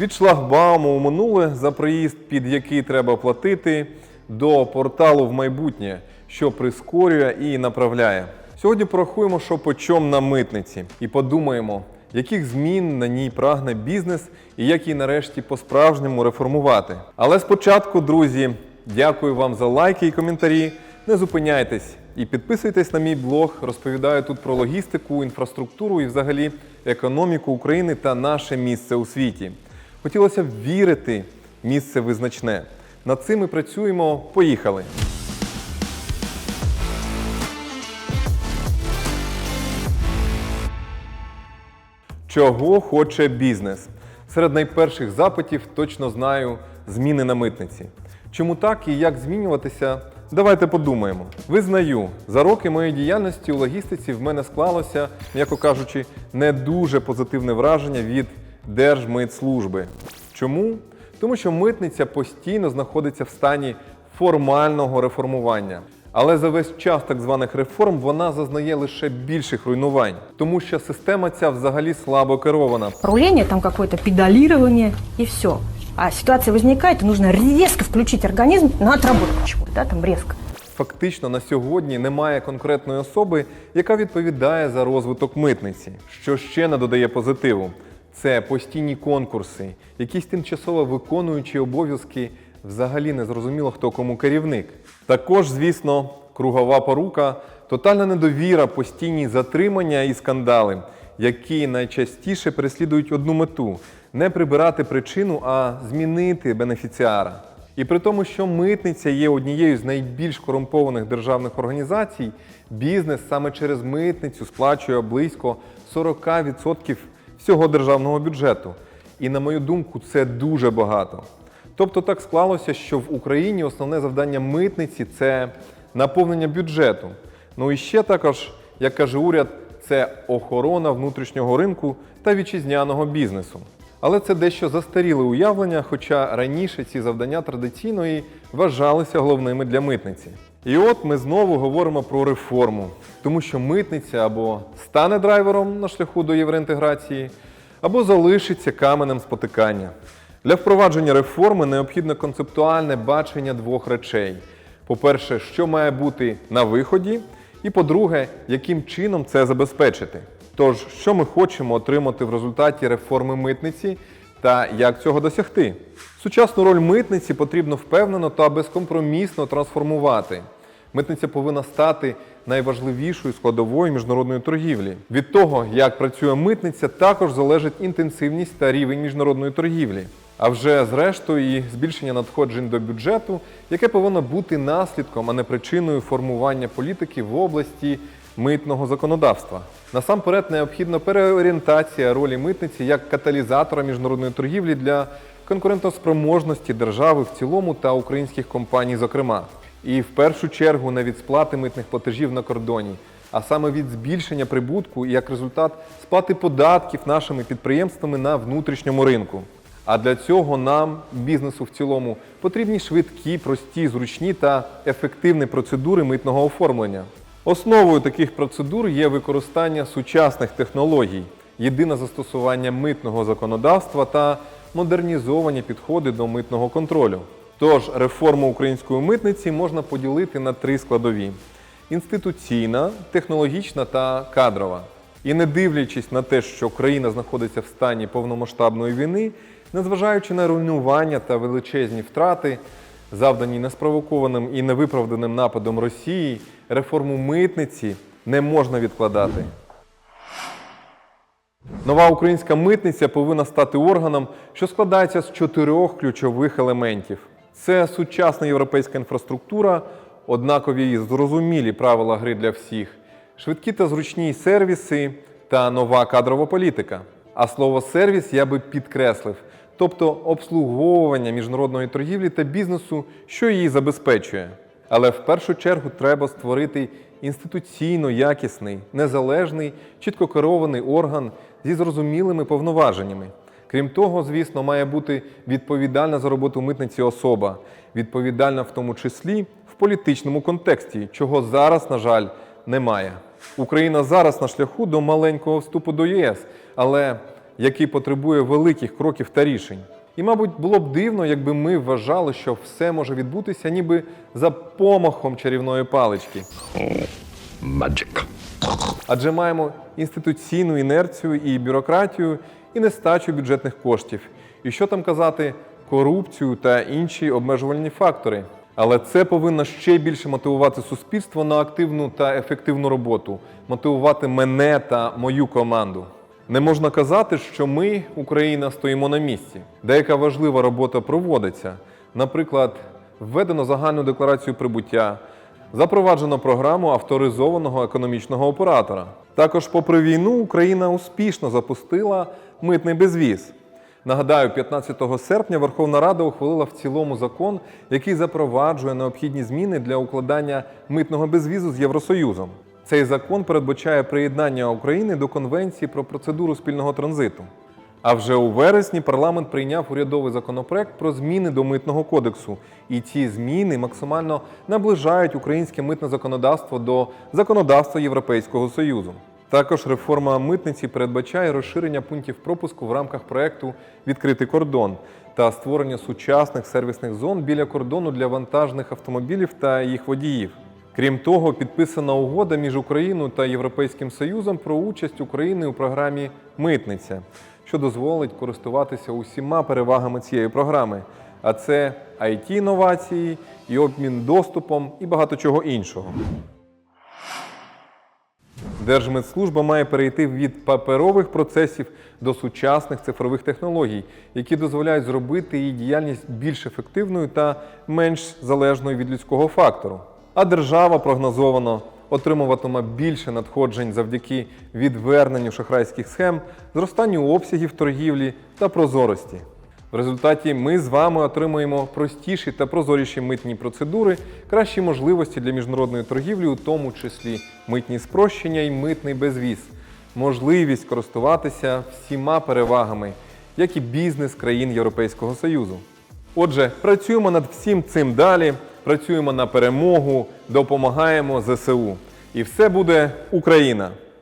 Від шлагбауму у минуле за проїзд, під який треба платити, до порталу в майбутнє, що прискорює і направляє. Сьогодні порахуємо, що по чому на митниці, і подумаємо, яких змін на ній прагне бізнес і як її нарешті по-справжньому реформувати. Але спочатку, друзі, дякую вам за лайки і коментарі. Не зупиняйтесь і підписуйтесь на мій блог. Розповідаю тут про логістику, інфраструктуру і взагалі економіку України та наше місце у світі. Хотілося б вірити, місце визначне. Над цим ми працюємо. Поїхали! Чого хоче бізнес? Серед найперших запитів точно знаю зміни на митниці. Чому так і як змінюватися? Давайте подумаємо. Визнаю, за роки моєї діяльності у логістиці в мене склалося, м'яко кажучи, не дуже позитивне враження від Держмитслужби. Чому? Тому що митниця постійно знаходиться в стані формального реформування. Але за весь час так званих реформ вона зазнає лише більших руйнувань, тому що система ця взагалі слабо керована. Руление, там какое-то педалирование и все. А ситуация возникает, и нужно резко включить организм на отработку чего-то, да, там резко. Фактично на сьогодні немає конкретної особи, яка відповідає за розвиток митниці. Що ще не додає позитиву? Це постійні конкурси, якісь тимчасово виконуючі обов'язки, взагалі не зрозуміло, хто кому керівник. Також, звісно, кругова порука, тотальна недовіра, постійні затримання і скандали, які найчастіше переслідують одну мету не прибирати причину, а змінити бенефіціара. І при тому, що митниця є однією з найбільш корумпованих державних організацій, бізнес саме через митницю сплачує близько 40% всього державного бюджету. І на мою думку, це дуже багато. Тобто так склалося, що в Україні основне завдання митниці це наповнення бюджету. Ну і ще також, як каже уряд, це охорона внутрішнього ринку та вітчизняного бізнесу. Але це дещо застаріле уявлення, хоча раніше ці завдання традиційно і вважалися головними для митниці. І от ми знову говоримо про реформу, тому що митниця або стане драйвером на шляху до євроінтеграції, або залишиться каменем спотикання. Для впровадження реформи необхідно концептуальне бачення двох речей: по-перше, що має бути на виході, і по-друге, яким чином це забезпечити. Тож, що ми хочемо отримати в результаті реформи митниці та як цього досягти? Сучасну роль митниці потрібно впевнено та безкомпромісно трансформувати. Митниця повинна стати найважливішою складовою міжнародної торгівлі. Від того, як працює митниця, також залежить інтенсивність та рівень міжнародної торгівлі. А вже зрештою і збільшення надходжень до бюджету, яке повинно бути наслідком, а не причиною формування політики в області митного законодавства. Насамперед необхідна переорієнтація ролі митниці як каталізатора міжнародної торгівлі для конкурентоспроможності держави в цілому та українських компаній, зокрема. І в першу чергу не від сплати митних платежів на кордоні, а саме від збільшення прибутку і як результат сплати податків нашими підприємствами на внутрішньому ринку. А для цього нам, бізнесу в цілому, потрібні швидкі, прості, зручні та ефективні процедури митного оформлення. Основою таких процедур є використання сучасних технологій, єдине застосування митного законодавства та модернізовані підходи до митного контролю. Тож реформу української митниці можна поділити на три складові: інституційна, технологічна та кадрова. І не дивлячись на те, що країна знаходиться в стані повномасштабної війни, незважаючи на руйнування та величезні втрати, завдані неспровокованим і невиправданим нападом Росії, реформу митниці не можна відкладати. Нова українська митниця повинна стати органом, що складається з чотирьох ключових елементів: це сучасна європейська інфраструктура, однакові і зрозумілі правила гри для всіх, швидкі та зручні сервіси та нова кадрова політика. А слово сервіс я би підкреслив, тобто обслуговування міжнародної торгівлі та бізнесу, що її забезпечує. Але в першу чергу треба створити інституційно якісний, незалежний, чітко керований орган зі зрозумілими повноваженнями. Крім того, звісно, має бути відповідальна за роботу митниці особа, відповідальна в тому числі в політичному контексті, чого зараз, на жаль, немає. Україна зараз на шляху до маленького вступу до ЄС, але який потребує великих кроків та рішень. І, мабуть, було б дивно, якби ми вважали, що все може відбутися ніби за помахом чарівної палички. Magic. Адже маємо інституційну інерцію і бюрократію, і нестачу бюджетних коштів. І що там казати, корупцію та інші обмежувальні фактори. Але це повинно ще більше мотивувати суспільство на активну та ефективну роботу, мотивувати мене та мою команду. Не можна казати, що ми, Україна, стоїмо на місці. Деяка важлива робота проводиться. Наприклад, введено загальну декларацію прибуття, Запроваджено програму авторизованого економічного оператора. Також, попри війну, Україна успішно запустила митний безвіз. Нагадаю, 15 серпня Верховна Рада ухвалила в цілому закон, який запроваджує необхідні зміни для укладання митного безвізу з Євросоюзом. Цей закон передбачає приєднання України до Конвенції про процедуру спільного транзиту. А вже у вересні парламент прийняв урядовий законопроект про зміни до митного кодексу, і ці зміни максимально наближають українське митне законодавство до законодавства Європейського союзу. Також реформа митниці передбачає розширення пунктів пропуску в рамках проекту Відкритий кордон та створення сучасних сервісних зон біля кордону для вантажних автомобілів та їх водіїв. Крім того, підписана угода між Україною та Європейським Союзом про участь України у програмі Митниця, що дозволить користуватися усіма перевагами цієї програми. А це it інновації і обмін доступом і багато чого іншого. Держмитслужба має перейти від паперових процесів до сучасних цифрових технологій, які дозволяють зробити її діяльність більш ефективною та менш залежною від людського фактору. А держава прогнозовано отримуватиме більше надходжень завдяки відверненню шахрайських схем, зростанню обсягів торгівлі та прозорості. В результаті ми з вами отримуємо простіші та прозоріші митні процедури, кращі можливості для міжнародної торгівлі, у тому числі митні спрощення і митний безвіз, можливість користуватися всіма перевагами, як і бізнес країн Європейського Союзу. Отже, працюємо над всім цим далі, працюємо на перемогу, допомагаємо ЗСУ. І все буде Україна!